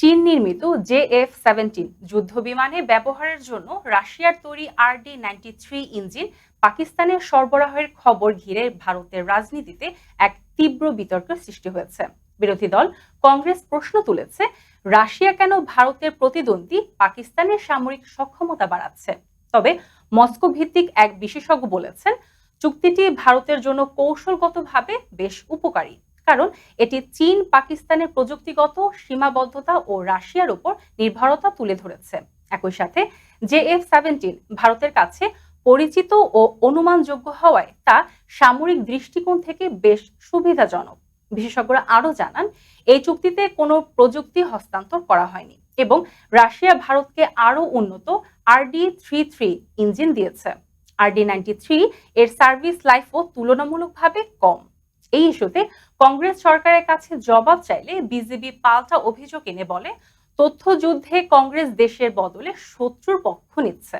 চীন নির্মিত J F seventeen যুদ্ধ বিমানে ব্যবহারের জন্য রাশিয়ার তৈরি R D ninety three engine পাকিস্তানের সরবরাহের খবর ঘিরে ভারতের রাজনীতিতে এক তীব্র বিতর্কের সৃষ্টি হয়েছে। বিরোধী দল কংগ্রেস প্রশ্ন তুলেছে, রাশিয়া কেন ভারতের প্রতিদ্বন্দ্বী পাকিস্তানের সামরিক সক্ষমতা বাড়াচ্ছে? তবে মস্কো ভিত্তিক এক বিশেষজ্ঞ বলেছেন, চুক্তিটি ভারতের জন্য কৌশলগতভাবে বেশ উপকারী। কারণ এটি চীন, পাকিস্তানের প্রযুক্তিগত সীমাবদ্ধতা ও রাশিয়ার উপর নির্ভরতা তুলে ধরেছে। একই সাথে জে এফ সেভেন্টিন ভারতের কাছে পরিচিত ও অনুমানযোগ্য হওয়ায় তা সামরিক দৃষ্টিকোণ থেকে বেশ সুবিধাজনক। বিশেষজ্ঞরা আরও জানান, এই চুক্তিতে কোনো প্রযুক্তি হস্তান্তর করা হয়নি এবং রাশিয়া ভারতকে আরও উন্নত আরডি থ্রি থ্রি ইঞ্জিন দিয়েছে। আরডি নাইনটি থ্রি এর সার্ভিস লাইফও তুলনামূলকভাবে কম। এই ইস্যুতে কংগ্রেস সরকারের কাছে জবাব চাইলে বিজেপি পাল্টা অভিযোগ এনে বলে, তথ্যযুদ্ধে কংগ্রেস দেশের বদলে শত্রুর পক্ষ নিচ্ছে।